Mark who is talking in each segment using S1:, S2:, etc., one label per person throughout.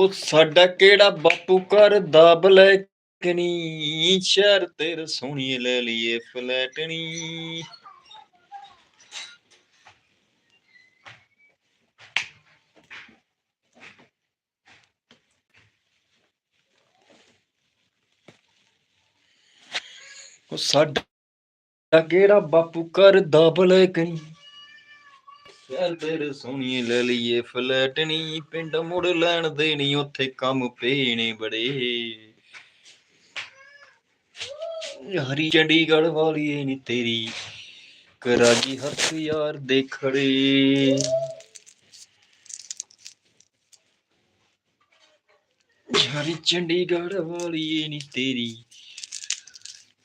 S1: ਉਹ ਸਾਡਾ ਕਿਹੜਾ ਬਾਪੂ ਕਰਦਾ ਬਲੈਕਣੀ ਸ਼ਹਿਰ ਤੇਰ ਸੋਹਣੀ ਲੈ ਲਈਏ ਫਲੈਟਣੀ। ਉਹ ਸਾਡਾ ਕਿਹੜਾ ਬਾਪੂ ਕਰਦਾ ਬਲੈਕਣੀ ਸ਼ਹਿਰ ਤੇਰੇ ਸੋਹਣੀ ਲੈ ਲਈਏ ਫਲੈਟ ਫਲੈਟਣੀ, ਪਿੰਡ ਮੁੜ ਲੈਣ ਦੇਣੀ, ਉੱਥੇ ਕੰਮ ਪਏ ਨੇ ਬੜੇ। ਹਰੀ ਚੰਡੀਗੜ੍ਹ ਵਾਲੀ ਏ ਨੀ ਤੇਰੀ ਕਰਾਜੀ ਹੱਥ ਯਾਰ ਦੇ ਖੜੇ। ਹਰੀ ਚੰਡੀਗੜ੍ਹ ਵਾਲੀ ਏ ਨੀ ਤੇਰੀ,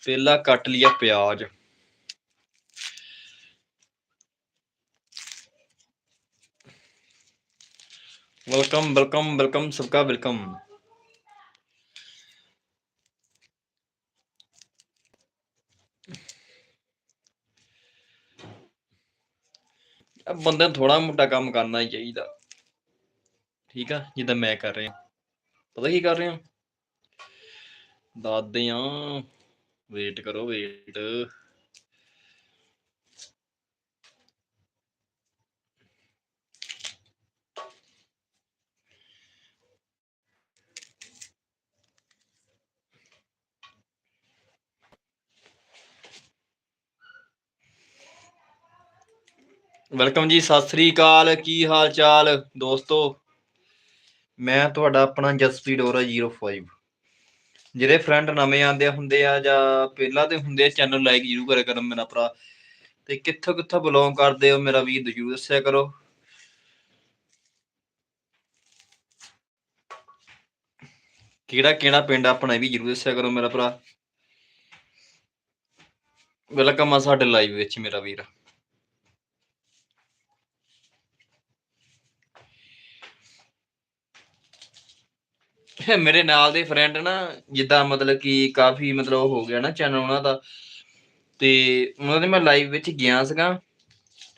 S1: ਪਹਿਲਾ ਕੱਟ ਲਿਆ ਪਿਆਜ਼। ਵੈਲਕਮ ਵੈਲਕਮ ਵੈਲਕਮ ਸਭ ਦਾ ਵੈਲਕਮ ਬੰਦੇ ਨੂੰ ਥੋੜਾ ਮੋਟਾ ਕੰਮ ਕਰਨਾ ਹੀ ਚਾਹੀਦਾ ਠੀਕ ਆ ਜਿੱਦਾਂ ਮੈਂ ਕਰ ਰਿਹਾ ਪਤਾ ਕੀ ਕਰ ਰਿਹਾ ਦੱਸਦੇ ਆ ਵੇਟ ਕਰੋ ਵੇਟ ਵੈਲਕਮ ਜੀ, ਸਤਿ ਸ੍ਰੀ ਅਕਾਲ। ਕੀ ਹਾਲ ਚਾਲ ਦੋਸਤੋ? ਮੈਂ ਤੁਹਾਡਾ ਆਪਣਾ ਜਸਪ੍ਰੀਤ ਔਰਾ 05 ਜਿਹੜੇ ਫਰੈਂਡ ਨਵੇਂ ਆਂਦੇ ਹੁੰਦੇ ਆ ਜਾਂ ਪਹਿਲਾਂ ਦੇ ਹੁੰਦੇ ਆ ਚੈਨਲ ਲਾਈਕ ਜਰੂਰ ਕਰਿਆ ਕਰੋ ਮੇਰਾ ਭਰਾ। ਤੇ ਕਿੱਥੋਂ ਕਿੱਥੋਂ ਬਿਲੋਂਗ ਕਰਦੇ ਹੋ ਮੇਰਾ ਵੀਰ, ਜਰੂਰ ਦੱਸਿਆ ਕਰੋ। ਕਿਹੜਾ ਕਿਹੜਾ ਪਿੰਡ ਆਪਣਾ, ਇਹ ਵੀ ਜਰੂਰ ਦੱਸਿਆ ਕਰੋ ਮੇਰਾ ਭਰਾ। ਵੈਲਕਮ ਆ ਸਾਡੇ ਲਾਈਵ ਵਿੱਚ ਮੇਰਾ ਵੀਰ। ਮੇਰੇ ਨਾਲ ਦੇ ਫਰੈਂਡ ਨਾ ਜਿੱਦਾਂ ਮਤਲਬ ਕਿ ਕਾਫੀ ਮਤਲਬ ਉਹ ਹੋ ਗਿਆ ਨਾ ਚੈਨਲ ਉਹਨਾਂ ਦਾ ਤੇ ਉਹਨਾਂ ਦੇ ਮੈਂ ਲਾਈਵ ਵਿੱਚ ਗਿਆ ਸੀਗਾ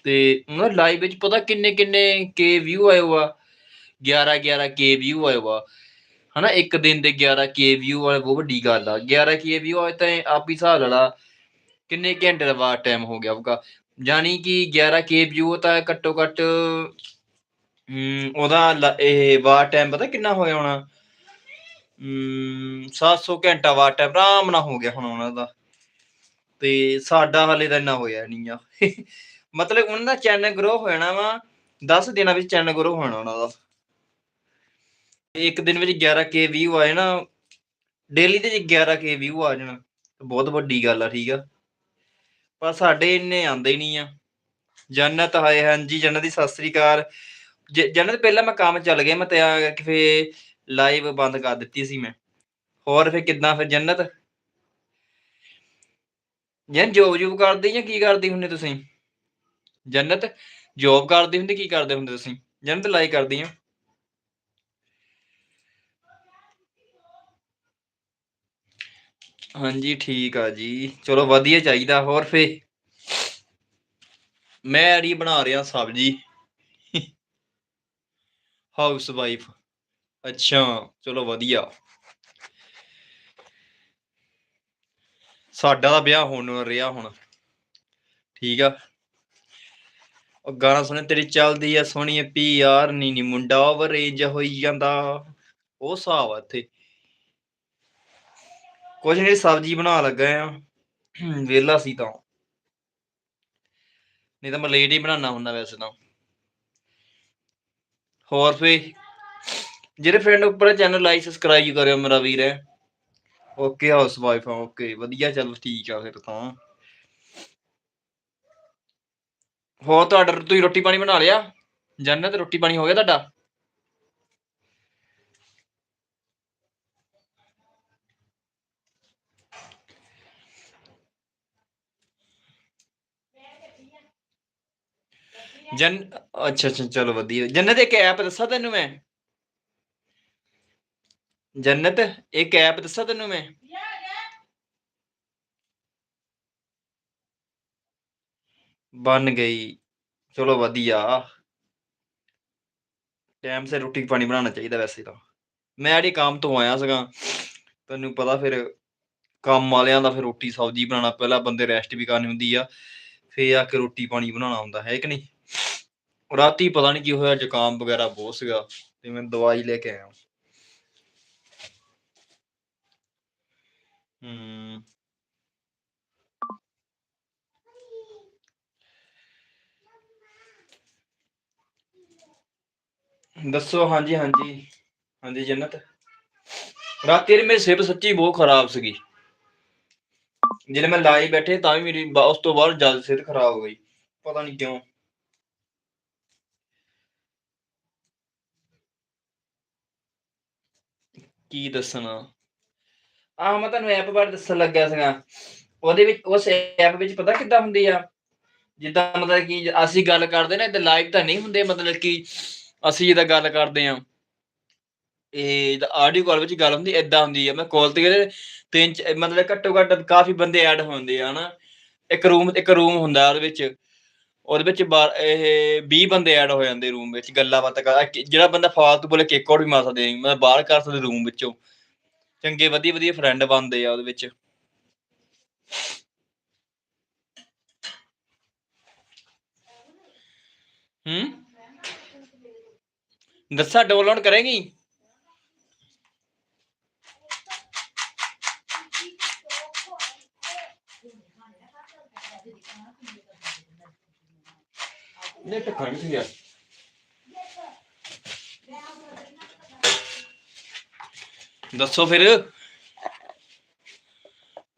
S1: ਤੇ ਉਹਨਾਂ ਲਾਈਵ ਵਿੱਚ ਪਤਾ ਕਿੰਨੇ ਕਿੰਨੇ ਕੇ ਵਿਊ ਆਏ ਹੋਆ 11 11 ਕੇ ਵਿਊ ਆਏ ਹੋਆ ਹਨਾ ਇੱਕ ਦਿਨ ਦੇ 11 ਕੇ ਵਿਊ ਵਾਲੇ ਬਹੁਤ ਵੱਡੀ ਗੱਲ ਆ 11 ਕੇ ਵਿਊ ਆਏ ਤਾਂ ਆਪ ਹੀ ਹਿਸਾਬ ਲਾ ਲਾ ਕਿੰਨੇ ਘੰਟੇ ਦਾ ਬਾਅਦ ਟਾਈਮ ਹੋ ਗਿਆ ਹੋਊਗਾ ਜਾਨੀ ਕਿ 11 ਕੇ ਵਿਊ ਤਾਂ ਘੱਟੋ ਘੱਟ ਹਮ, ਉਹਦਾ ਇਹ ਬਾਅਦ ਟਾਈਮ ਪਤਾ ਕਿੰਨਾ ਹੋਇਆ ਹੋਣਾ? 700 ਘੰਟਾ ਵਾ ਟਾਈਮ ਆਰਾਮ ਨਾਲ ਹੋ ਗਿਆ ਹੁਣ ਉਹਨਾਂ ਦਾ। ਤੇ ਸਾਡਾ ਹਾਲੇ ਤਾਂ ਇੰਨਾ ਹੋਇਆ ਨਹੀਂ ਆ। ਮਤਲਬ ਉਹਨਾਂ ਦਾ ਚੈਨਲ ਗਰੋ ਹੋ ਜਾਣਾ ਵਾ 10 ਦਿਨਾਂ ਵਿੱਚ ਚੈਨਲ ਗਰੋ ਹੋਣਾ ਉਹਨਾਂ ਦਾ। ਇੱਕ ਦਿਨ ਵਿੱਚ 11k ਵਿਊ ਆਏ ਨਾ ਡੇਲੀ ਦੇ ਜੇ 11k ਵਿਊ ਆ ਜਾਣਾ। ਬਹੁਤ ਵੱਡੀ ਗੱਲ ਆ, ਠੀਕ ਆ। ਪਰ ਸਾਡੇ ਇੰਨੇ ਆਉਂਦੇ ਹੀ ਨਹੀਂ ਆ। ਜੰਨਤ ਹਾਏ, ਹਾਂਜੀ, ਜੰਨਤ ਦੀ ਸਤਿ ਸ੍ਰੀ ਅਕਾਲ। ਜ- ਜੰਨਤ, ਪਹਿਲਾਂ ਮੈਂ ਕੰਮ ਚੱਲ ਗਿਆ, ਮੈਂ ਤੇ ਆ ਕਿ ਫੇ ਲਾਈਵ ਬੰਦ ਕਰ ਦਿੱਤੀ ਸੀ ਮੈਂ। ਹੋਰ ਫਿਰ ਕਿੱਦਾਂ ਫਿਰ ਜੰਨਤ? ਜਨ ਜੋਬ ਜੂਬ ਕਰਦੇ ਜਾਂ ਕੀ ਕਰਦੇ ਹੁੰਦੇ ਤੁਸੀਂ? ਜੰਨਤ ਜੋਬ ਕਰਦੇ ਹੁੰਦੇ, ਕੀ ਕਰਦੇ ਹੁੰਦੇ ਤੁਸੀਂ? ਜੰਨਤ ਲਾਈਕ ਕਰਦੀ ਆ। ਹਾਂਜੀ, ਠੀਕ ਆ ਜੀ। ਚਲੋ ਵਧੀਆ ਚਾਹੀਦਾ। ਹੋਰ ਫੇ ਮੈਂ ਅੜੀ ਬਣਾ ਰਿਹਾ ਸਬਜੀ। ਹਾਊਸ ਵਾਈਫ ਅੱਛਾ, ਚਲੋ ਵਧੀਆ। ਸਾਡਾ ਦਾ ਵਿਆਹ ਹੋਣ ਨੂੰ ਰਿਹਾ ਹੁਣ। ਠੀਕ ਆ। ਉਹ ਗਾਣਾ ਸੁਣੇ, ਤੇਰੀ ਚੱਲਦੀ ਆ ਸੋਹਣੀ ਪੀ ਯਾਰ ਨੀ ਨੀ ਮੁੰਡਾ ਓਵਰ ਹੋਈ ਜਾਂਦਾ। ਉਹ ਹਿਸਾਬ ਆ ਇੱਥੇ। ਕੁਝ ਨਹੀਂ ਸਬਜ਼ੀ ਬਣਾ ਲੱਗਾ ਆ। ਵਿਹਲਾ ਸੀ ਤਾਂ। ਨਹੀਂ ਤਾਂ ਮੈਂ ਲੇਟ ਹੀ ਬਣਾਉਣਾ ਹੁੰਦਾ ਵੈਸੇ ਤਾਂ। ਹੋਰ ਫੇ ਜਿਹੜੇ ਫਰੈਂਡ ਉੱਪਰ ਚੈਨਲ ਲਾਈਕ ਸਬਸਕ੍ਰਾਈਬ ਕਰਿਓ ਮੇਰਾ ਵੀਰ। ਹੈ ਓਕੇ ਹਾਊਸ ਵਾਈਫ ਓਕੇ ਵਧੀਆ, ਚੱਲ ਠੀਕ ਆ ਫਿਰ ਤਾਂ। ਹੋਰ ਤੁਹਾਡਾ ਤੁਸੀਂ ਰੋਟੀ ਪਾਣੀ ਬਣਾ ਲਿਆ? ਜੰਨਤ, ਰੋਟੀ ਪਾਣੀ ਹੋ ਗਿਆ ਤੁਹਾਡਾ? ਜਨ, ਅੱਛਾ ਅੱਛਾ, ਚਲੋ ਵਧੀਆ। ਜੰਨਤ, ਇੱਕ ਐਪ ਦੱਸਾਂ ਤੈਨੂੰ ਮੈਂ? ਜੰਨਤ ਇੱਕ ਐਪ ਦੱਸਾਂ ਤੈਨੂੰ ਮੈਂ? ਬਣ ਗਈ। ਚਲੋ ਵਧੀਆ। ਟਾਈਮ ਸਿਰ ਰੋਟੀ ਪਾਣੀ ਬਣਾਉਣਾ ਚਾਹੀਦਾ ਵੈਸੇ ਤਾਂ। ਮੈਂ ਜਿਹੜੀ ਕੰਮ ਤੋਂ ਆਇਆ ਸੀਗਾ। ਤੈਨੂੰ ਪਤਾ ਫਿਰ ਕੰਮ ਵਾਲਿਆਂ ਦਾ ਫਿਰ ਰੋਟੀ ਸਬਜ਼ੀ ਬਣਾਉਣਾ, ਪਹਿਲਾਂ ਬੰਦੇ ਰੈਸਟ ਵੀ ਕਰਨੀ ਹੁੰਦੀ ਆ, ਫੇਰ ਆ ਕੇ ਰੋਟੀ ਪਾਣੀ ਬਣਾਉਣਾ ਹੁੰਦਾ, ਹੈ ਕਿ ਨਹੀਂ? ਰਾਤੀ ਪਤਾ ਨਹੀਂ ਕੀ ਹੋਇਆ, ਜ਼ੁਕਾਮ ਵਗੈਰਾ ਬਹੁਤ ਸੀਗਾ, ਤੇ ਮੈਂ ਦਵਾਈ ਲੈ ਕੇ ਆਇਆ। ਹੂੰ। ਦੱਸੋ, ਹਾਂਜੀ ਹਾਂਜੀ। ਹਾਂਜੀ, ਜੰਨਤ। ਰਾਤੀ ਮੇਰੀ ਸਿਹਤ ਸੱਚੀ ਬਹੁਤ ਖਰਾਬ ਸੀਗੀ। ਜਿਹੜੇ ਮੈਂ ਲਾਈ ਬੈਠੇ, ਤਾਂ ਵੀ ਮੇਰੀ ਬ- ਉਸ ਤੋਂ ਬਾਅਦ ਜਲਦ ਸਿਹਤ ਖਰਾਬ ਹੋ ਗਈ। ਪਤਾ ਨਹੀਂ ਕਿਉਂ। ਕੀ ਦੱਸਣਾ? ਆਹ ਮੈਂ ਤੁਹਾਨੂੰ ਐਪ ਬਾਰੇ ਦੱਸਣ ਲੱਗਿਆ ਸੀਗਾ। ਉਹਦੇ ਵਿੱਚ, ਉਸ ਐਪ ਵਿੱਚ ਪਤਾ ਕਿੱਦਾਂ ਹੁੰਦੀ ਆ? ਜਿੱਦਾਂ ਮਤਲਬ ਕਿ ਅਸੀਂ ਗੱਲ ਕਰਦੇ ਨਾ ਇਦਾਂ ਲਾਈਵ ਤਾਂ ਨਹੀਂ ਹੁੰਦੇ, ਮਤਲਬ ਕਿ ਅਸੀਂ ਜਿੱਦਾਂ ਗੱਲ ਕਰਦੇ ਆ। ਇਹ ਆਡੀਓ ਕਾਲ ਵਿੱਚ ਗੱਲ ਹੁੰਦੀ, ਏਦਾਂ ਹੁੰਦੀ ਆ। ਮੈਂ ਕਾਲ ਤੇ ਤਿੰਨ ਮਤਲਬ ਘੱਟੋ ਘੱਟ ਕਾਫੀ ਬੰਦੇ ਐਡ ਹੁੰਦੇ ਆ, ਹਨਾ। ਇੱਕ ਰੂਮ ਇੱਕ ਰੂਮ ਹੁੰਦਾ ਉਹਦੇ ਵਿੱਚ। ਉਹਦੇ ਵਿੱਚ ਬਾਰ- ਇਹ 20 ਬੰਦੇ ਐਡ ਹੋ ਜਾਂਦੇ ਰੂਮ ਵਿੱਚ, ਗੱਲਾਂ ਬਾਤਾਂ ਕਰ, ਜਿਹੜਾ ਬੰਦਾ ਫਾਲਤੂ ਬੋਲੇ ਕਿੱਕ ਆਊਟ ਵੀ ਮਾਰ ਸਕਦੇ ਮਤਲਬ ਬਾਹਰ ਕਰ ਸਕਦੇ ਰੂਮ ਵਿੱਚੋਂ। ਚੰਗੇ, ਵਧੀਆ ਵਧੀਆ ਫਰੈਂਡ ਬਣਦੇ ਆ ਉਹਦੇ ਵਿੱਚ। ਹੂੰ? ਦੱਸਾ ਡਾਊਨਲੋਡ ਕਰੇਗੀ? ਨੇ ਟੱਕਰ ਕਿੱਥੇ ਗਿਆ ਦੱਸੋ ਫਿਰ।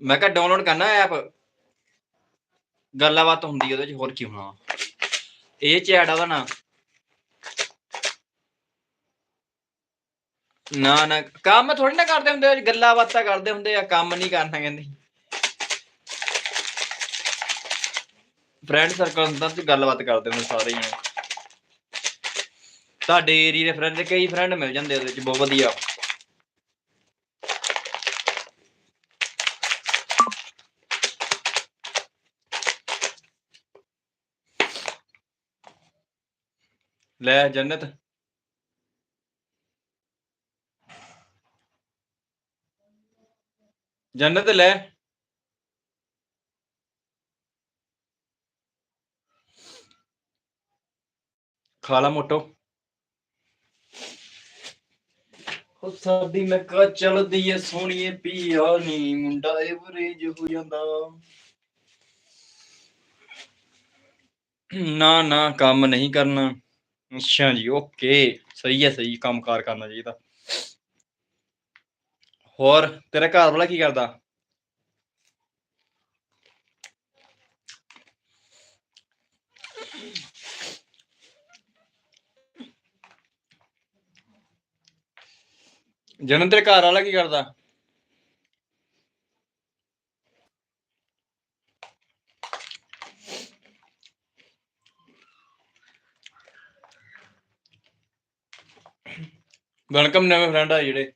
S1: ਮੈਂ ਕਿਹਾ ਡਾਊਨਲੋਡ ਕਰਨਾ ਐਪ ਗੱਲਾਂ ਬਾਤ ਹੁੰਦੀ ਉਹਦੇ ਚ, ਹੋਰ ਕੀ ਹੋਣਾ ਇਹ ਚੈਟ ਆ ਉਹਦਾ ਨਾਂ। ਨਾ ਨਾ, ਕੰਮ ਥੋੜੀ ਨਾ ਕਰਦੇ ਹੁੰਦੇ ਗੱਲਾਂ ਬਾਤਾਂ ਕਰਦੇ ਹੁੰਦੇ ਆ, ਕੰਮ ਨਹੀਂ ਕਰਨਾ ਕਹਿੰਦੇ। ਫਰੈਂਡ ਸਰਕਲ ਹੁੰਦਾ ਤੇ ਗੱਲਬਾਤ ਕਰਦੇ ਹੁੰਦੇ ਸਾਰੇ ਜਣੇ। ਤੁਹਾਡੇ ਏਰੀਏ ਦੇ ਫਰੈਂਡ ਕਈ ਫਰੈਂਡ ਮਿਲ ਜਾਂਦੇ ਉਹਦੇ ਵਿੱਚ ਬਹੁਤ ਵਧੀਆ। ਲੈ ਜੰਨਤ। ਜੰਨਤ ਲੈ। ਖਾਲਾ ਮੋਟੋ। ਉਹ ਸਾਡੀ ਮੈਂ ਕਾ ਚੱਲਦੀ ਏ ਸੋਹਣੀਏ ਪੀਆ ਨੀ, ਮੁੰਡਾ ਐਵਰੇਜ ਹੋ ਜਾਂਦਾ। ਨਾ ਨਾ, ਕੰਮ ਨਹੀਂ ਕਰਨਾ। ਅੱਛਾ ਜੀ ਓਕੇ ਸਹੀ ਹੈ, ਸਹੀ ਕੰਮਕਾਰ ਕਰਨਾ ਚਾਹੀਦਾ। ਹੋਰ, ਤੇਰਾ ਘਰ ਵਾਲਾ ਕੀ ਕਰਦਾ? ਜਨਮ ਤੇਰੇ ਘਰ ਵਾਲਾ ਕੀ ਕਰਦਾ? ਵੈਲਕਮ ਨਵੇਂ ਫਰੈਂਡ ਆ ਜਿਹੜੇ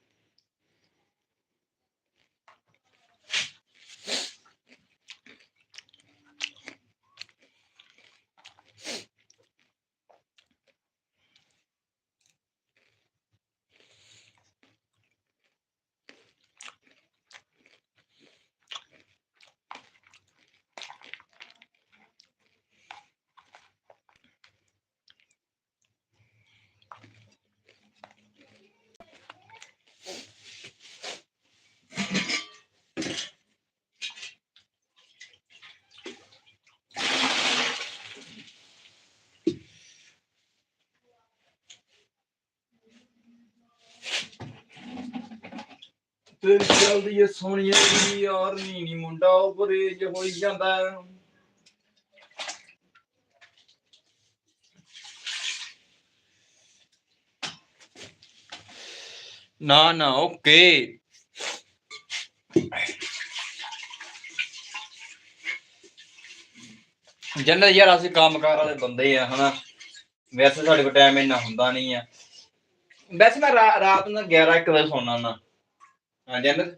S1: ਤੇ ਚੱਲਦੀ ਏ ਸੋਹਣੀਏ ਦੀ ਯਾਰ ਨੀ ਨੀ ਮੁੰਡਾ ਓਵਰੇਜ ਹੋਈ ਜਾਂਦਾ। ਨਾ ਨਾ, ਓਕੇ। ਜੰਨਤ ਯਾਰ, ਅਸੀਂ ਕੰਮਕਾਰ ਵਾਲੇ ਬੰਦੇ ਆ, ਹਨਾ। ਵੈਸੇ ਸਾਡੇ ਕੋਲ ਟਾਈਮ ਇੰਨਾ ਹੁੰਦਾ ਨਹੀਂ ਆ। ਵੈਸੇ ਮੈਂ ਰਾਤ ਨੂੰ 11 1 ਵਜੇ ਸੌਣਾ ਹੁੰਦਾ। ਹਾਂ ਜੰਨਤ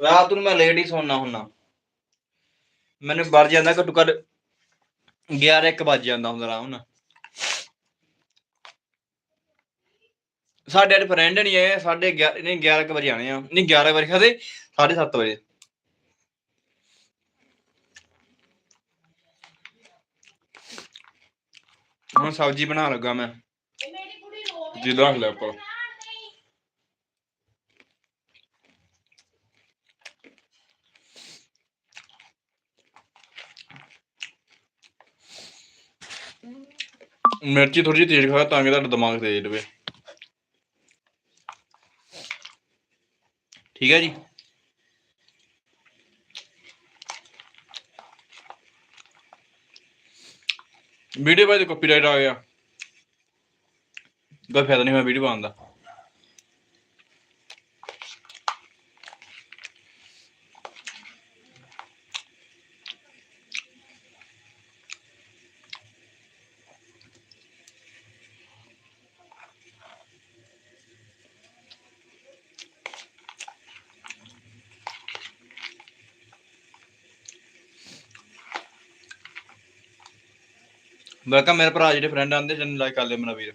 S1: ਰਾਤ ਨੂੰ ਮੈਂ ਲੇਟ ਹੀ ਸੌਣਾ ਹੁੰਦਾ। ਮੈਨੂੰ ਵਰ ਜਾਂਦਾ ਘੱਟੋ ਘੱਟ 11 1 ਵੱਜ ਜਾਂਦਾ ਹੁੰਦਾ ਆਰਾਮ ਨਾਲ। ਸਾਡੇ ਅੱਜ ਫਰੈਂਡ ਨਹੀਂ ਆਏ ਸਾਡੇ 11 ਨਹੀਂ 11 ਕੁ ਵਜੇ ਆਣੇ ਆ। ਨਹੀਂ 11 ਵਜੇ ਖਦੇ 7:30 ਵਜੇ। ਹੁਣ ਸਬਜ਼ੀ ਬਣਾ ਲੱਗਾ ਮੈਂ। ਜੀ ਰੱਖ ਲੈ ਉੱਪਰ।
S2: ਨਹੀਂ
S1: ਮਿਰਚੀ ਥੋੜੀ ਜਿਹੀ ਤੇਜ਼ ਖਾ, ਤਾਂ ਕਿ ਤੁਹਾਡਾ ਦਿਮਾਗ ਤੇਜ਼ ਰਹੇ ਠੀਕ ਹੈ ਜੀ। ਵੀਡੀਓ ਬਾਅਦ ਕਾਪੀਰਾਈਟ ਆ ਗਿਆ। ਕੋਈ ਫਾਇਦਾ ਨਹੀਂ ਹੋਇਆ ਵੀਡੀਓ ਪਾਉਣ ਦਾ। ਵੈਲਕਮ ਮੇਰੇ ਭਰਾ ਜਿਹੜੇ ਫਰੈਂਡ ਆਂਦੇ ਜਨ ਲਾਈਕ ਕਰ ਲਿਓ ਮੇਰਾ ਵੀਰ।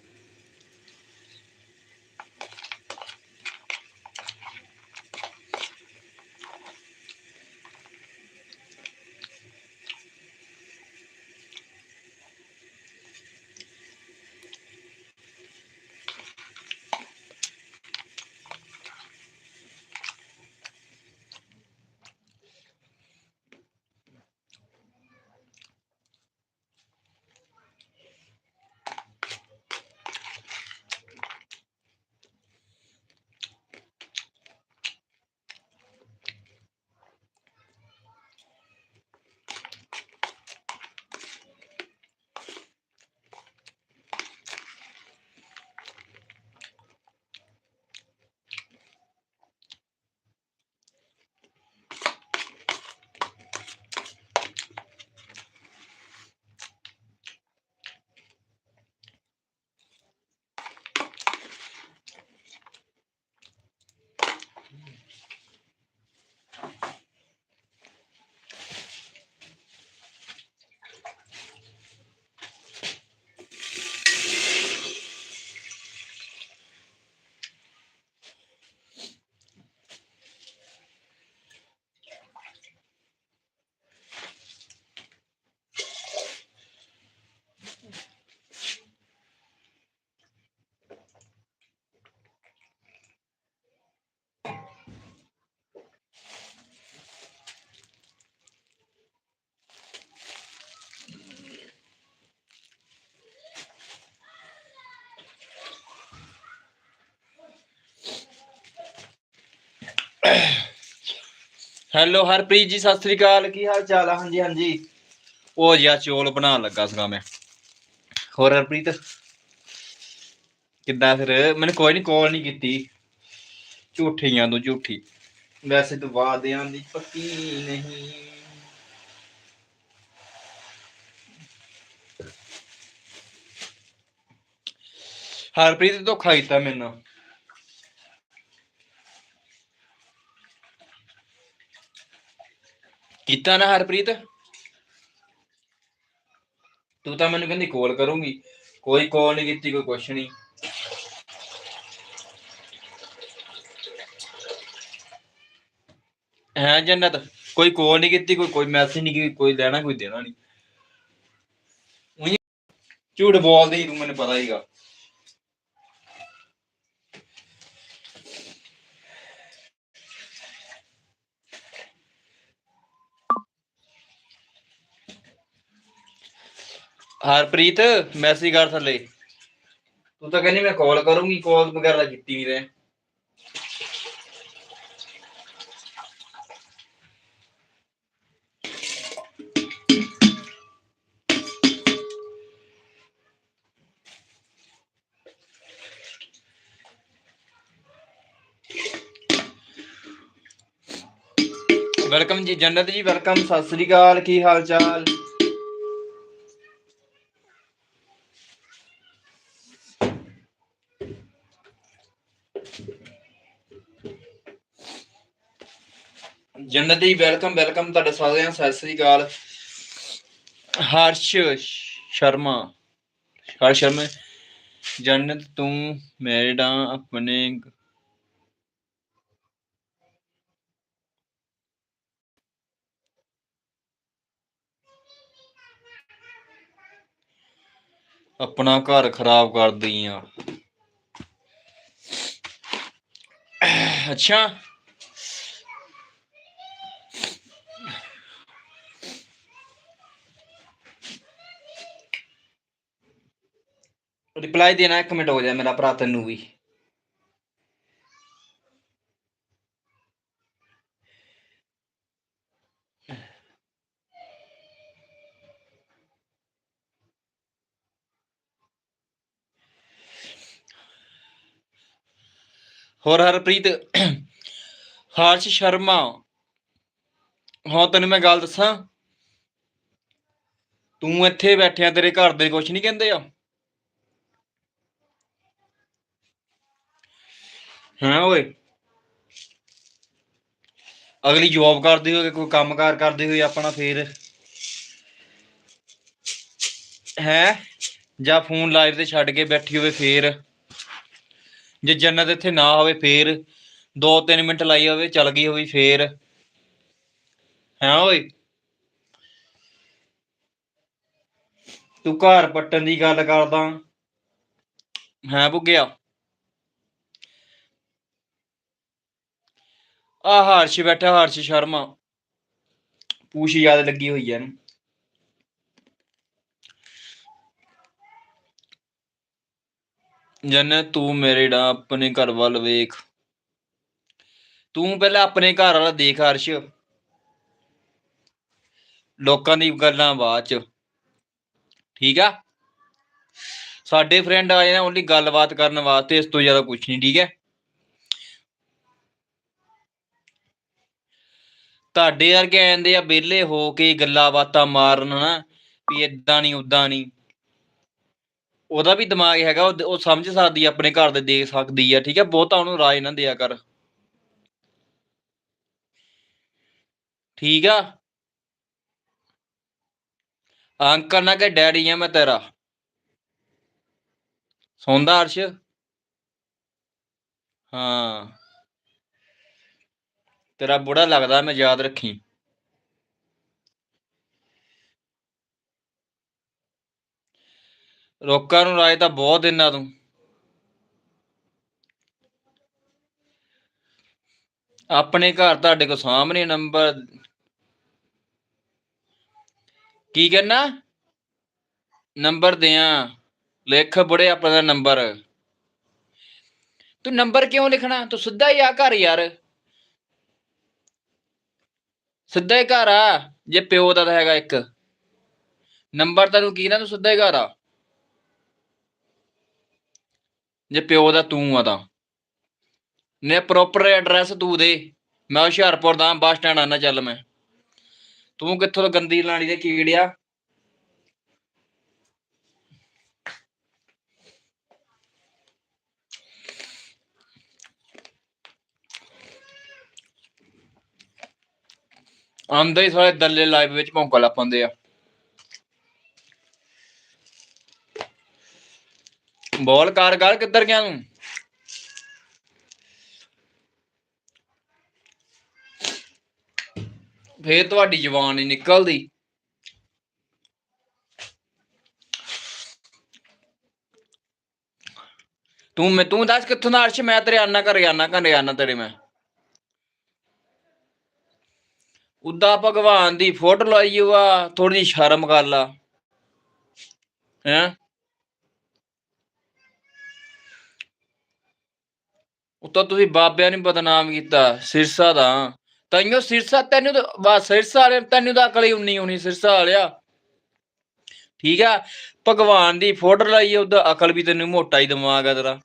S1: ਹੈਲੋ ਹਰਪ੍ਰੀਤ ਜੀ, ਸਤਿ ਸ੍ਰੀ ਅਕਾਲ। ਕੀ ਹਾਲ ਚਾਲ ਆ? ਹਾਂਜੀ ਹਾਂਜੀ। ਉਹ ਜਿਆ ਚੋਲ ਬਣਾਉਣ ਲੱਗਾ ਸੀਗਾ ਮੈਂ। ਹੋਰ ਹਰਪ੍ਰੀਤ? ਕਿੱਦਾਂ ਫਿਰ? ਮੈਨੂੰ ਕੋਈ ਨਹੀਂ ਕਾਲ ਨਹੀਂ ਕੀਤੀ। ਝੂਠੀਆਂ ਤੋਂ, ਝੂਠੀ। ਵੈਸੇ ਤਾਂ ਵਾਦਿਆਂ ਦੀ ਪੱਕੀ ਨਹੀਂ। ਹਰਪ੍ਰੀਤ, ਧੋਖਾ ਕੀਤਾ ਮੈਨੂੰ। ਕੀਤਾ ਨਾ ਹਰਪ੍ਰੀਤ? ਤੂੰ ਤਾਂ ਮੈਨੂੰ ਕਹਿੰਦੀ ਕਾਲ ਕਰੂੰਗੀ। ਕੋਈ ਕਾਲ ਨਹੀਂ ਕੀਤੀ, ਕੋਈ ਕੁਛ ਨਹੀਂ। ਹੈ ਜੰਨਤ, ਕੋਈ ਕਾਲ ਨਹੀਂ ਕੀਤੀ, ਕੋਈ ਕੋਈ ਮੈਸੇਜ ਨਹੀਂ ਕੀਤੀ, ਕੋਈ ਲੈਣਾ, ਕੋਈ ਦੇਣਾ ਨਹੀਂ। ਉਹੀ ਝੂਠ ਬੋਲਦੀ, ਤੂੰ ਮੈਨੂੰ ਪਤਾ ਹੀਗਾ। ਹਰਪ੍ਰੀਤ ਮੈਸੇਜ ਕਰ ਥੱਲੇ। ਤੂੰ ਤਾਂ ਕਹਿੰਦੀ ਮੈਂ ਕਾਲ ਕਰੂੰਗੀ ਕਾਲ ਵਗੈਰਾ ਕੀਤੀ ਨਹੀਂ ਰਹੇ ਵੈਲਕਮ ਜੀ, ਜੰਨਤ ਜੀ, ਵੈਲਕਮ, ਸਤਿ ਸ੍ਰੀ ਅਕਾਲ, ਕੀ ਹਾਲ ਚਾਲ? ਜੰਨਤ ਜੀ ਵੈਲਕਮ ਵੈਲਕਮ ਤੁਹਾਡਾ ਸਾਰਿਆਂ ਦਾ ਸਤਿ ਸ੍ਰੀ ਅਕਾਲ। ਹਰਸ਼ ਸ਼ਰਮਾ। ਹਰਸ਼ ਸ਼ਰਮਾ, ਜੰਨਤ ਤੂੰ ਮੈਰਿਡ ਆ ਆਪਣੇ ਆਪਣਾ ਘਰ ਖਰਾਬ ਕਰਦੀ ਆ ਅੱਛਾ। ਰਿਪਲਾਈ ਦੇਣਾ ਇੱਕ ਮਿੰਟ, ਹੋ ਜਾ ਮੇਰਾ ਭਰਾ ਤੈਨੂੰ ਵੀ। ਹੋਰ ਹਰਪ੍ਰੀਤ, ਹਰਸ਼ ਸ਼ਰਮਾ। ਹਾਂ, ਤੈਨੂੰ ਮੈਂ ਗੱਲ ਦੱਸਾਂ। ਤੂੰ ਇੱਥੇ ਬੈਠਿਆ ਤੇਰੇ ਘਰ ਦੇ ਕੁਝ ਨਹੀਂ ਕਹਿੰਦੇ ਆ? ਹਾਂ ਓਏ? ਅਗਲੀ ਜੌਬ ਕਰਦੀ ਹੋਵੇ ਕੋਈ ਕੰਮਕਾਰ ਕਰਦੀ ਹੋਏ ਆਪਣਾ ਫੇਰ? ਹੈ? ਜਾਂ ਫੋਨ ਲਾਈਵ ਤੇ ਛੱਡ ਕੇ ਬੈਠੀ ਹੋਵੇ ਫੇਰ? ਜੇ ਜੰਨਤ ਇੱਥੇ ਨਾ ਹੋਵੇ ਫੇਰ? 2-3 ਮਿੰਟ ਲਾਈ ਹੋਵੇ, ਚੱਲ ਗਈ ਹੋਵੇ ਫੇਰ? ਹਾਂ ਓਏ? ਤੂੰ ਘਰ ਪੱਟਣ ਦੀ ਗੱਲ ਕਰਦਾ। ਹੈ ਭੁੱਗਿਆ? ਆ ਹਰਸ਼ ਬੈਠਾ, ਹਰਸ਼ ਸ਼ਰਮਾ। ਪੂਛ ਯਾਦ ਲੱਗੀ ਹੋਈ ਹੈ ਇਹਨੂੰ। ਜਨ, ਤੂੰ ਮੇਰੇ ਡਾ ਆਪਣੇ ਘਰ ਵੱਲ ਵੇਖ। ਤੂੰ ਪਹਿਲਾਂ ਆਪਣੇ ਘਰ ਵਾਲਾ ਦੇਖ, ਹਰਸ਼। ਲੋਕਾਂ ਦੀ ਗੱਲਾਂ ਬਾਅਦ ਚ। ਠੀਕ ਆ? ਸਾਡੇ ਫਰੈਂਡ ਆਏ ਨੇ ਓਨਲੀ ਗੱਲਬਾਤ ਕਰਨ ਵਾਸਤੇ, ਇਸ ਤੋਂ ਜ਼ਿਆਦਾ ਕੁਝ ਨਹੀਂ, ਠੀਕ ਹੈ? ਤੁਹਾਡੇ ਵਰਗੇ ਆਂਦੇ ਆ ਵਿਹਲੇ ਹੋ ਕੇ ਗੱਲਾਂ ਬਾਤਾਂ ਮਾਰਨ ਹਨਾ, ਵੀ ਇਦਾਂ ਨਹੀਂ ਉਦਾਂ ਨਹੀਂ ਉਹਦਾ ਵੀ ਦਿਮਾਗ ਹੈਗਾ, ਉਹ ਉਹ ਸਮਝ ਸਕਦੀ ਆ, ਆਪਣੇ ਘਰ ਦੇ ਦੇਖ ਸਕਦੀ ਆ, ਠੀਕ ਹੈ ਬਹੁਤਾ ਉਹਨੂੰ ਰਾਏ ਨਾ ਦਿਆ ਕਰ। ਠੀਕ ਆ? ਅੰਕਲ ਨਾ ਕਿ ਡੈਡੀ ਆ, ਮੈਂ ਤੇਰਾ। ਸੌਂਦਾ ਅਰਸ਼? ਹਾਂ। ਤੇਰਾ ਬੁੜਾ ਲੱਗਦਾ, ਮੈਂ ਯਾਦ ਰੱਖੀ। ਲੋਕਾਂ ਨੂੰ ਰਾਏ ਤਾਂ ਬਹੁਤ ਦਿਨਾਂ ਤੂੰ। ਆਪਣੇ ਘਰ ਤੁਹਾਡੇ ਕੋਲ ਸਾਹਮਣੇ ਨੰਬਰ ਕੀ ਕਹਿਣਾ ਨੰਬਰ ਦਿਆਂ। ਲਿਖ ਬੁੜੇ ਆਪਣਾ ਨੰਬਰ। ਤੂੰ ਨੰਬਰ ਕਿਉਂ ਲਿਖਣਾ? ਤੂੰ ਸਿੱਧਾ ਹੀ ਆ ਘਰ ਯਾਰ। ਸਿੱਧਾ ਹੀ ਘਰ ਆ, ਜੇ ਪਿਓ ਦਾ ਤਾਂ ਹੈਗਾ ਇੱਕ। ਨੰਬਰ ਤੈਨੂੰ ਕੀ ਨਾ, ਤੂੰ ਸਿੱਧਾ ਹੀ ਘਰ ਆ। ਜੇ ਪਿਓ ਦਾ ਤੂੰ ਆ ਤਾਂ। ਨੇ ਪ੍ਰੋਪਰ ਐਡਰੈਸ ਤੂੰ ਦੇ। ਮੈਂ ਹੁਸ਼ਿਆਰਪੁਰ ਦਾ ਬੱਸ ਸਟੈਂਡ ਆਣਾ ਚੱਲ ਮੈਂ। ਤੂੰ ਕਿੱਥੋਂ ਗੰਦੀ ਲਾਣੀ ਦੇ ਕੀੜਿਆ? ਆਂਦੇ ਹੀ ਸਾਰੇ ਦੱਲੇ ਲਾਈਵ ਵਿੱਚ ਭੌਂਕਾ ਲਾ ਪਾਉਂਦੇ ਆ। ਬੋਲ ਕਰ ਗੱਲ ਕਿੱਧਰ ਗਿਆ ਤੂੰ? ਫੇਰ ਤੁਹਾਡੀ ਜ਼ੁਬਾਨ ਨਹੀਂ ਨਿਕਲਦੀ। ਤੂੰ ਮੈਂ, ਤੂੰ ਦੱਸ ਕਿੱਥੋਂ ਦਾ ਅਰਸ਼? ਮੈਂ ਤੇਰੇ ਆਨਾ ਘਰੇ ਆਨਾ ਘਰੇ, ਆਨਾ ਤੇਰੇ ਮੈਂ। ਉਦਾਂ ਭਗਵਾਨ ਦੀ ਫੋਟੋ ਲਾਈ ਹੋਆ ਥੋੜੀ ਜਿਹੀ ਸ਼ਰਮ ਕਰ ਲਾ। ਹੈਂ? ਉਤੋਂ ਤੁਸੀਂ ਬਾਬਿਆਂ ਨੂੰ ਬਦਨਾਮ ਕੀਤਾ, ਸਿਰਸਾ ਦਾ। ਤੈਨੂੰ ਸਿਰਸਾ ਤੈਨੂੰ ਤਾਂ ਸਿਰਸਾ ਵਾਲੇ ਤੈਨੂੰ ਤਾਂ ਅਕਲ ਹੀ ਉਨੀ ਹੋਣੀ, ਸਿਰਸਾ ਵਾਲਿਆ। ਠੀਕ ਆ? ਭਗਵਾਨ ਦੀ ਫੋਟੋ ਲਾਈ ਉਹਦਾ ਅਕਲ ਵੀ ਤੈਨੂੰ ਮੋਟਾ ਹੀ ਦਿਮਾਗ ਆ ਤੇਰਾ।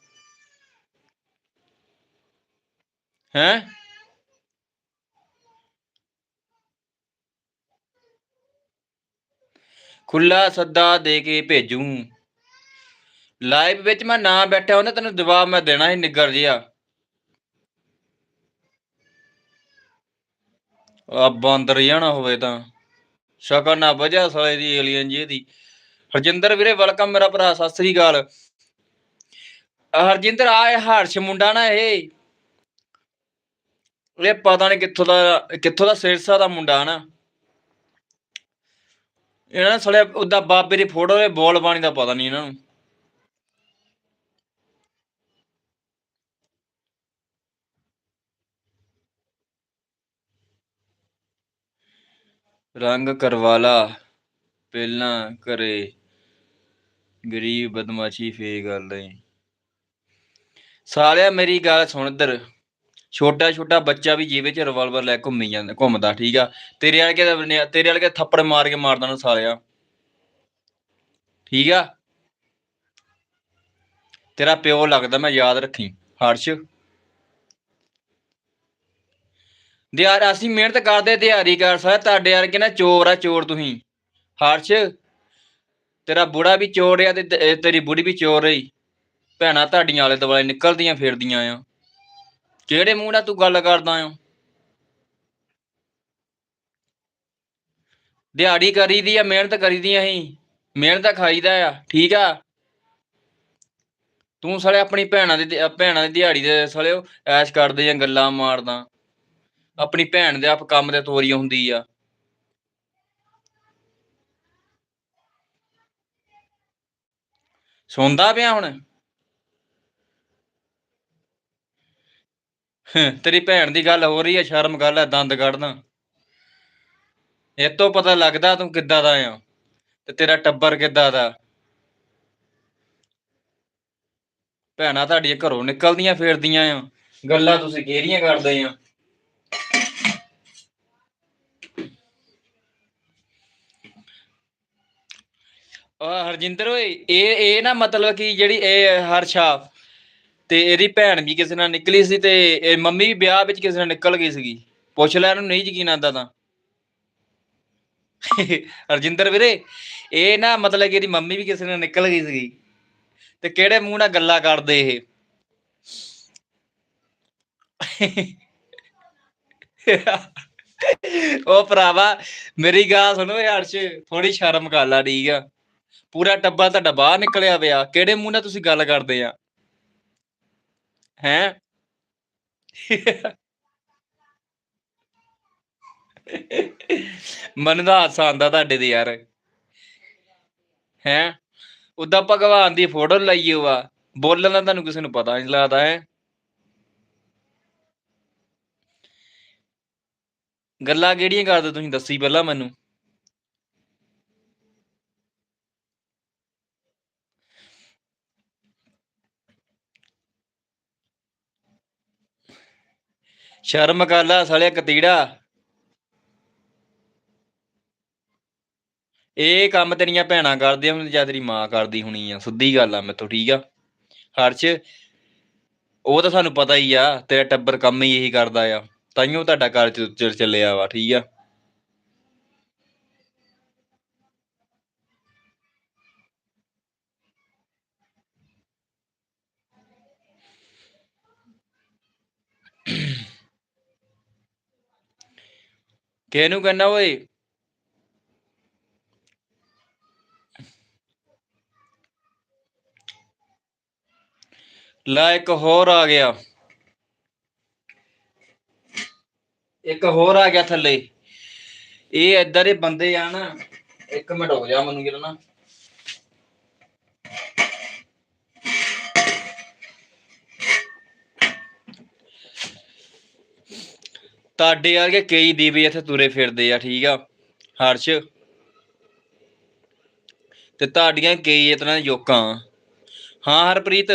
S1: ਹੈਂ? ਖੁੱਲਾ ਸੱਦਾ ਦੇ ਕੇ ਭੇਜੂ। ਲਾਈਵ ਵਿੱਚ ਮੈਂ ਨਾ ਬੈਠਾ ਉਹਨੇ ਤੈਨੂੰ ਜਵਾਬ ਮੈਂ ਦੇਣਾ ਸੀ ਨਿੱਗਰ ਜਿਹਾ। ਆ ਬਾਂਦਰ ਜਾਣਾ ਹੋਵੇ ਤਾਂ। ਸ਼ਕਲ ਨਾ ਵਜਾ ਸਾਲੇ ਦੀ ਏਲੀਅਨ ਜੀ ਦੀ। ਹਰਜਿੰਦਰ ਵੀਰੇ ਵੈਲਕਮ ਮੇਰਾ ਭਰਾ, ਸਤਿ ਸ੍ਰੀ ਅਕਾਲ। ਹਰਜਿੰਦਰ ਆ ਹਰਸ਼ ਮੁੰਡਾ ਨਾ ਇਹ। ਇਹ ਪਤਾ ਨਹੀਂ ਕਿੱਥੋਂ ਦਾ ਕਿੱਥੋਂ ਦਾ ਸਿਰਸਾ ਦਾ ਮੁੰਡਾ ਨਾ। ਇਹਨਾਂ ਨੇ ਸਲੇ ਉਹਦਾ ਬਾਬੇ ਦੀ ਫੋਟੋ ਦੇ ਬੋਲ ਬਾਣੀ ਦਾ ਪਤਾ ਨਹੀਂ ਇਹਨਾਂ ਨੂੰ। ਰੰਗ ਕਰਵਾਲਾ, ਪਹਿਲਾਂ ਕਰੇ ਗਰੀਬ ਬਦਮਾਸ਼ੀ ਫੇਰ ਗੱਲ ਏ ਸਾਲਿਆ ਮੇਰੀ ਗੱਲ ਸੁਣ ਇੱਧਰ। ਛੋਟਾ ਛੋਟਾ ਬੱਚਾ ਵੀ ਜੀਵੇ ਚ ਰਿਵਾਲਵਰ ਲੈ ਘੁੰਮੀ ਜਾਂਦਾ, ਘੁੰਮਦਾ, ਠੀਕ ਆ। ਤੇਰੇ ਵਾਲੇ ਕੇ ਤੇਰੇ ਵਾਲੇ ਕੇ ਥੱਪੜ ਮਾਰ ਕੇ ਮਾਰਦਾ ਨਾ ਸਾਲਿਆ। ਠੀਕ ਆ? ਤੇਰਾ ਪਿਓ ਲੱਗਦਾ, ਮੈਂ ਯਾਦ ਰੱਖੀ। ਹਰਸ਼। ਦਿਹਾੜ, ਅਸੀਂ ਮਿਹਨਤ ਕਰਦੇ, ਦਿਹਾੜੀ ਕਰ ਸਾਰਾ ਤੁਹਾਡੇ ਵਰਗੇ ਨਾ ਚੋਰ ਆ, ਚੋਰ ਤੁਸੀਂ। ਹਰਸ਼। ਤੇਰਾ ਬੁੜਾ ਵੀ ਚੋਰ ਆ ਤੇ ਤੇਰੀ ਬੁੜੀ ਵੀ ਚੋਰ ਰਹੀ। ਭੈਣਾਂ ਤੁਹਾਡੀਆਂ ਆਲੇ ਦੁਆਲੇ ਨਿਕਲਦੀਆਂ ਫਿਰਦੀਆਂ ਆ। ਕਿਹੜੇ ਮੂੰਹ ਨਾਲ ਤੂੰ ਗੱਲ ਕਰਦਾ ਆ? ਦਿਹਾੜੀ ਕਰੀਦੀ ਆ, ਮਿਹਨਤ ਕਰੀਦੀ ਆ ਅਸੀਂ। ਮਿਹਨਤ ਖਾਈਦਾ ਆ, ਠੀਕ ਆ? ਤੂੰ ਸਾਲੇ ਆਪਣੀ ਭੈਣਾਂ ਦੀ ਭੈਣਾਂ ਦੀ ਦਿਹਾੜੀ ਦੇ ਸਾਲੇ ਐਸ਼ ਕਰਦੇ ਆ ਗੱਲਾਂ ਮਾਰਦਾ। ਆਪਣੀ ਭੈਣ ਦੇ ਆਪ ਕੰਮ ਤੇ ਤੋਰੀ ਹੁੰਦੀ ਆ। ਸੌਂਦਾ ਪਿਆ ਹੁਣ ਹੰ, ਤੇਰੀ ਭੈਣ ਦੀ ਗੱਲ ਹੋ ਰਹੀ ਹੈ ਸ਼ਰਮ ਗੱਲ ਹੈ ਦੰਦ ਕੱਢਣਾ। ਇਹ ਤੋਂ ਪਤਾ ਲੱਗਦਾ ਤੂੰ ਕਿੱਦਾਂ ਦਾ ਆ, ਤੇ ਤੇਰਾ ਟੱਬਰ ਕਿੱਦਾਂ ਦਾ। ਭੈਣਾਂ ਤੁਹਾਡੀਆਂ ਘਰੋਂ ਨਿਕਲਦੀਆਂ, ਫੇਰਦੀਆਂ ਆ। ਗੱਲਾਂ ਤੁਸੀਂ ਕਿਹੜੀਆਂ ਕਰਦੇ ਆ? ਆ ਹਰਜਿੰਦਰ ਓਏ, ਇਹ ਇਹ ਨਾ ਮਤਲਬ ਕਿ ਜਿਹੜੀ ਇਹ ਹਰਸ਼ਾ ਤੇ ਇਹਦੀ ਭੈਣ ਵੀ ਕਿਸੇ ਨਾਲ ਨਿਕਲੀ ਸੀ ਤੇ ਇਹ ਮੰਮੀ ਵੀ ਵਿਆਹ ਵਿੱਚ ਕਿਸੇ ਨਾਲ ਨਿਕਲ ਗਈ ਸੀਗੀ। ਪੁੱਛ ਲੈ ਇਹਨੂੰ ਨਹੀਂ ਯਕੀਨ ਆਂਦਾ ਤਾਂ। ਹਰਜਿੰਦਰ ਵੀਰੇ, ਇਹ ਨਾ ਮਤਲਬ ਕਿ ਇਹਦੀ ਮੰਮੀ ਵੀ ਕਿਸੇ ਨਾਲ ਨਿਕਲ ਗਈ ਸੀਗੀ। ਤੇ ਕਿਹੜੇ ਮੂੰਹ ਨਾਲ ਗੱਲਾਂ ਕਰਦੇ ਇਹ? ਉਹ ਭਰਾਵਾ, ਮੇਰੀ ਗੱਲ ਸੁਣੋ ਯਾਰ ਚ ਥੋੜੀ ਸ਼ਰਮ ਕਰ ਲਾ, ਠੀਕ ਆ। ਪੂਰਾ ਟੱਬਾ ਤੁਹਾਡਾ ਬਾਹਰ ਨਿਕਲਿਆ ਪਿਆ। ਕਿਹੜੇ ਮੂੰਹ ਨਾਲ ਤੁਸੀਂ ਗੱਲ ਕਰਦੇ ਆ? ਹੈਂ। ਮਨ ਦਾ ਹਾਸਾ ਆਂਦਾ ਤੁਹਾਡੇ ਦੇ ਯਾਰ। ਹੈਂ। ਉਦਾਂ ਭਗਵਾਨ ਦੀ ਫੋਟੋ ਲਾਈ ਵਾ ਬੋਲਣ ਦਾ ਤੁਹਾਨੂੰ ਕਿਸੇ ਨੂੰ ਪਤਾ ਨਹੀਂ ਲੱਗਦਾ ਹੈ। ਗੱਲਾਂ ਕਿਹੜੀਆਂ ਕਰਦੇ ਤੁਸੀਂ? ਦੱਸੀ ਪਹਿਲਾਂ ਮੈਨੂੰ। ਸ਼ਰਮ ਕਰ ਲਾ ਸਾਲਿਆ ਕਤੀੜਾ। ਇਹ ਕੰਮ ਤੇਰੀਆਂ ਭੈਣਾਂ ਕਰਦੀਆਂ ਹੁਣ ਜਾਂ ਤੇਰੀ ਮਾਂ ਕਰਦੀ ਹੋਣੀ ਆ, ਸਿੱਧੀ ਗੱਲ ਆ ਮੈਥੋਂ, ਠੀਕ ਆ? ਹਰਸ਼, ਉਹ ਤਾਂ ਸਾਨੂੰ ਪਤਾ ਹੀ ਆ, ਤੇਰਾ ਟੱਬਰ ਕੰਮ ਹੀ ਇਹੀ ਕਰਦਾ ਆ ਤਾਈਓ ਤੁਹਾਡਾ ਘਰ ਚ- ਚੱਲਿਆ ਵਾ, ਠੀਕ ਆ? ਕਿਹਨੂੰ ਕਹਿੰਦਾ ਓਏ ਲੈ ਇੱਕ ਹੋਰ ਆ ਗਿਆ ਇੱਕ ਹੋਰ ਆ ਗਿਆ ਥੱਲੇ ਇਹ ਏਦਾਂ ਦੇ ਬੰਦੇ ਆ ਨਾ ਇੱਕ ਮਿੰਟ ਹੋ ਜਾ ਮੈਨੂੰ ਕਿਹੜਾ ਨਾ ਤੁਹਾਡੇ ਵਰਗੇ ਕਈ ਦੀਵੇ ਇੱਥੇ ਤੁਰੇ ਫਿਰਦੇ ਆ, ਠੀਕ ਆ, ਹਰਸ਼। ਤੇ ਤੁਹਾਡੀਆਂ ਕਈ ਇਤਨਾ ਯੋਕਾਂ। ਹਾਂ, ਹਰਪ੍ਰੀਤ।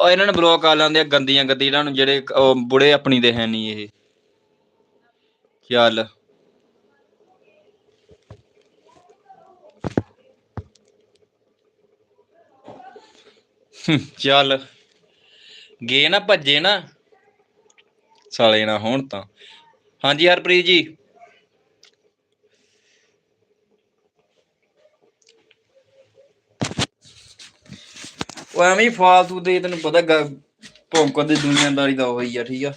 S1: ਉਹ ਇਹਨਾਂ ਨੂੰ ਬਲੌਕ ਕਰ ਲੈਂਦੇ ਆ, ਗੰਦੀਆਂ ਗੱਦੀ ਨੂੰ ਜਿਹੜੇ ਬੁੜੇ ਆਪਣੀ ਦੇ ਹੈ ਨਹੀਂ ਇਹ। ਚੱਲ। ਚੱਲ। ਗਏ ਨਾ ਭੱਜੇ ਨਾ। ਸਾਲੇ ਨਾ ਹੋਣ ਤਾਂ। ਹਾਂਜੀ ਹਰਪ੍ਰੀਤ ਜੀ। ਉਹ ਐਵੇਂ ਫਾਲਤੂ ਦੇ ਤੈਨੂੰ ਪਤਾ ਗ- ਭੌਂਕਣ ਦੀ ਦੁਨੀਆਦਾਰੀ ਦਾ ਉਹੀ ਆ, ਠੀਕ ਆ।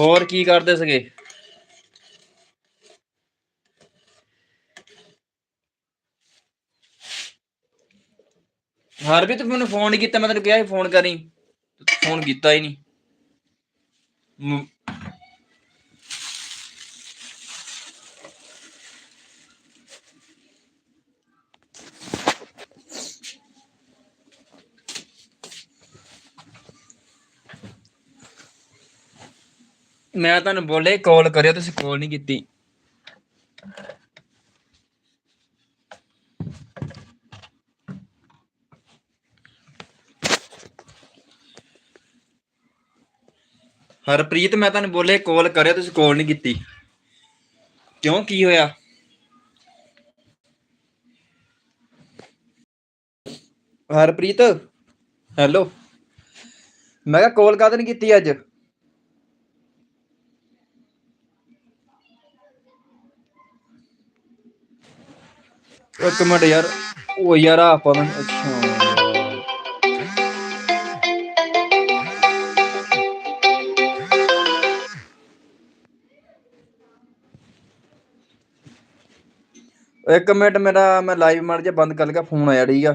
S1: ਹੋਰ ਕੀ ਕਰਦੇ ਸੀਗੇ? ਹਰ ਤੂੰ ਮੈਨੂੰ ਫੋਨ ਨਹੀਂ ਕੀਤਾ, ਮੈਂ ਤੈਨੂੰ ਕਿਹਾ ਸੀ ਫੋਨ ਕਰੀ ਫੋਨ ਕੀਤਾ ਹੀ ਨਹੀਂ ਮੈਂ ਤੁਹਾਨੂੰ ਬੋਲੇ ਕਾਲ ਕਰਿਆ ਤੁਸੀਂ ਕਾਲ ਨਹੀਂ ਕੀਤੀ। ਹਰਪ੍ਰੀਤ, ਮੈਂ ਤੁਹਾਨੂੰ ਬੋਲੇ ਕਾਲ ਕਰਿਆ, ਤੁਸੀਂ ਕਾਲ ਨਹੀਂ ਕੀਤੀ। ਕਿਉਂ, ਕੀ ਹੋਇਆ? ਹਰਪ੍ਰੀਤ? ਹੈਲੋ। ਮੈਂ ਕਿਹਾ ਕਾਲ ਕਾਹਦੇ ਨਹੀਂ ਕੀਤੀ ਅੱਜ? ਇੱਕ ਮਿੰਟ ਯਾਰ। ਉਹ ਯਾਰ, ਆਪਾਂ ਨੂੰ ਅੱਛਾ। ਇੱਕ ਮਿੰਟ ਮੇਰਾ ਮੈਂ ਲਾਈਵ ਮਾਰ ਜਾ ਬੰਦ ਕਰ ਲਗਾ ਫੋਨ ਆਇਆ ਠੀਕ ਆ।